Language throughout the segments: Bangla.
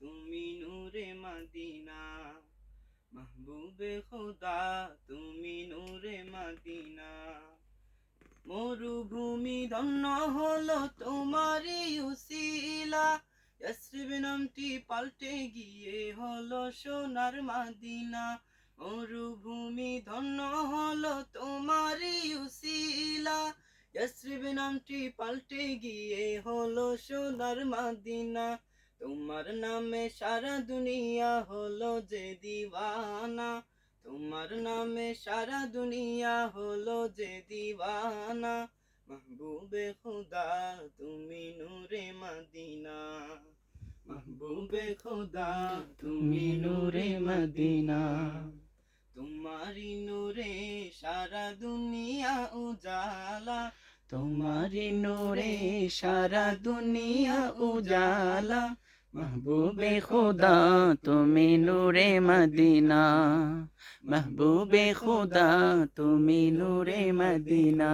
তুমি নূরে মদিনা, মাহবুবে খোদা, তুমি নূরে মদিনা। মরুভূমি ধন্য হলো তোমারই উসিলা। ইয়াসরিব নামটি পাল্টে গিয়ে হলো সোনার মাদিনা। মরুভূমি ধন্য হলো তোমারই উসিলা। ইয়াসরিব নামটি পাল্টে গিয়ে হলো সোনার মাদিনা। তোমার নামে সারা দুনিয়া হলো যে দিওয়ানা। তোমার নামে সারা দুনিয়া হলো যে দিওয়ানা। মাহবুবে খুদা, তুমি নূরে মদিনা। মাহবুবে খুদা, তুমি নূরে মদিনা। তোমারি নূরে সারা দুনিয়া উজালা। তোমারি নূরে সারা দুনিয়া উজালা। মাহবুবে খুদা, তুমি নূরে মদিনা। মাহবুবে খুদা, তুমি নূরে মদিনা।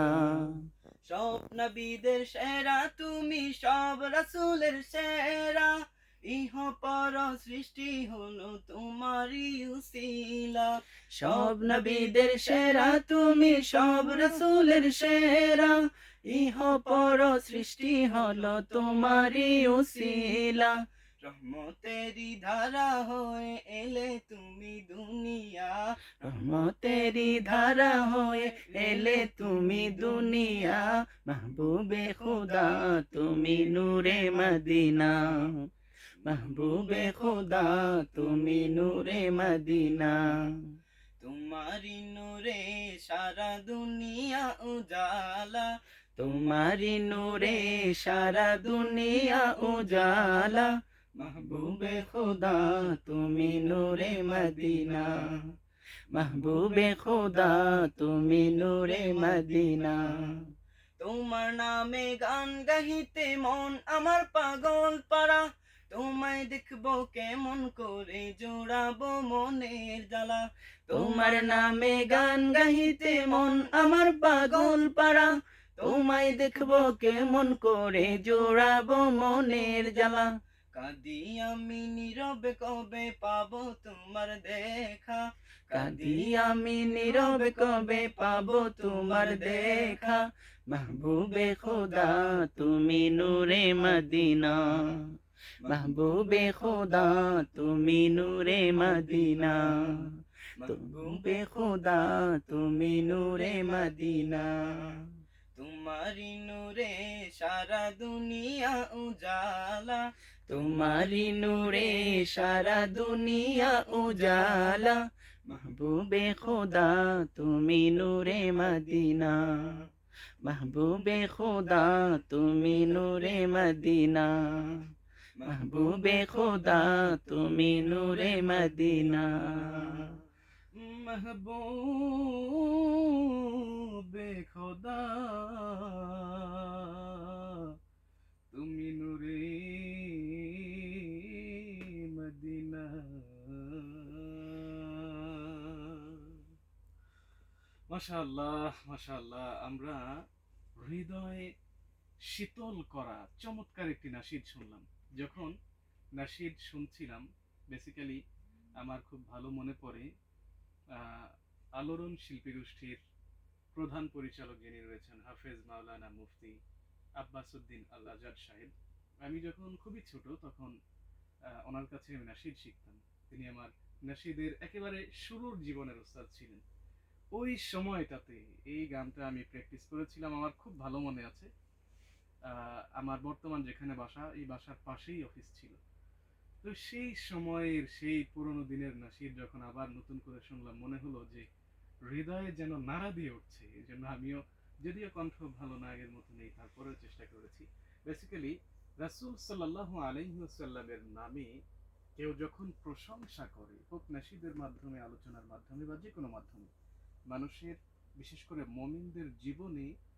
সব নবীদের সেরা, তুমি সব রাসূলের সেরা। ইহ পর সৃষ্টি হলো তোমারই উসিলা। সব নবীদের সেরা, তুমি সব রাসূলের সেরা। ইহ পর সৃষ্টি হলো তোমারই উসিলা। রহমতেরি ধারা হয়ে এলে তুমি দুনিয়া। রহমতেরি ধারা হয়ে এলে তুমি দুনিয়া। মাহবুবে খুদা, তুমি নূরে মদিনা। মাহবুবে খুদা, তুমি নূরে মদিনা। তোমারি নূরে সারা দুনিয়া উজালা। তোমারি নূরে সারা দুনিয়া উজালা। মাহবুবে খুদা, তুমি নূরে মদিনা। মাহবুবে খুদা, তুমি নূরে মদিনা। তোমার নামে গান গাহিতে মন আমার পাগল পারা তোমায় দেখব কেমন করে জোড়াবো মনের জ্বালা। তোমার নামে গান গাহিতে মন আমার পাগল পারা তোমায় দেখব কেমন করে জোড়াবো মনের জ্বালা। কাঁদি আমি নীরবে কবে পাবো তোমার দেখা? কাঁদি আমি নীরবে কবে পাবো তোমার দেখা? মাহবুবে খোদা, তুমি নূরে মদিনা। মাহবুবে খোদা, তুমি নূরে মদিনা। মাহবুবে খোদা, তুমি নূরে মদিনা। তোমারি নূরে সারা দুনিয়া উজালা। তোমারি নূরে সারা দুনিয়া উজালা। মাহবুবে খোদা, তুমি নূরে মদিনা। মাহবুবে খোদা, তুমি নূরে মদিনা। মাহবুবে খোদা, তুমি নূরে মদিনা। মাহবুবে খোদা। মাশাআল্লাহ মাশাআল্লাহ, আমরা হৃদয় শীতল করা চমৎকার একটি নাশিদ শুনলাম। যখন নাশিদ শুনছিলাম বেসিক্যালি আমার খুব ভালো মনে পড়ে আলোড়ন শিল্পী গোষ্ঠীর প্রধান পরিচালক যিনি রয়েছেন, হাফেজ মাওলানা মুফতি আব্বাসুদ্দিন আল আজাদ সাহেব। আমি যখন খুবই ছোট তখন ওনার কাছে আমি নাসিদ শিখতাম। তিনি আমার নাসিদের একেবারে শুরুর জীবনের ওস্তাদ ছিলেন। ওই সময়টাতে এই গানটা আমি প্র্যাকটিস করেছিলাম, আমার খুব ভালো মনে আছে। আমার বর্তমান যেখানে বাসা, এই বাসার পাশেই অফিস ছিল। তো সেই সময়ের, সেই পুরনো দিনের নাসির যখন আবার নতুন করে শুনলাম, মনে হলো যে হৃদয়ে যেন নাড়া দিয়ে উঠছে। এই জন্য আমিও, যদিও কণ্ঠ ভালো না আগের মতো নেই, তারপরেও চেষ্টা করেছি। বেসিক্যালি রাসূল সাল্লাল্লাহু আলাইহি নামে কেউ যখন প্রশংসা করে, হোক নাসিদের মাধ্যমে, আলোচনার মাধ্যমে বা যে কোনো মাধ্যমে মানুষের বিশেষ করে মমিনদের জীবনে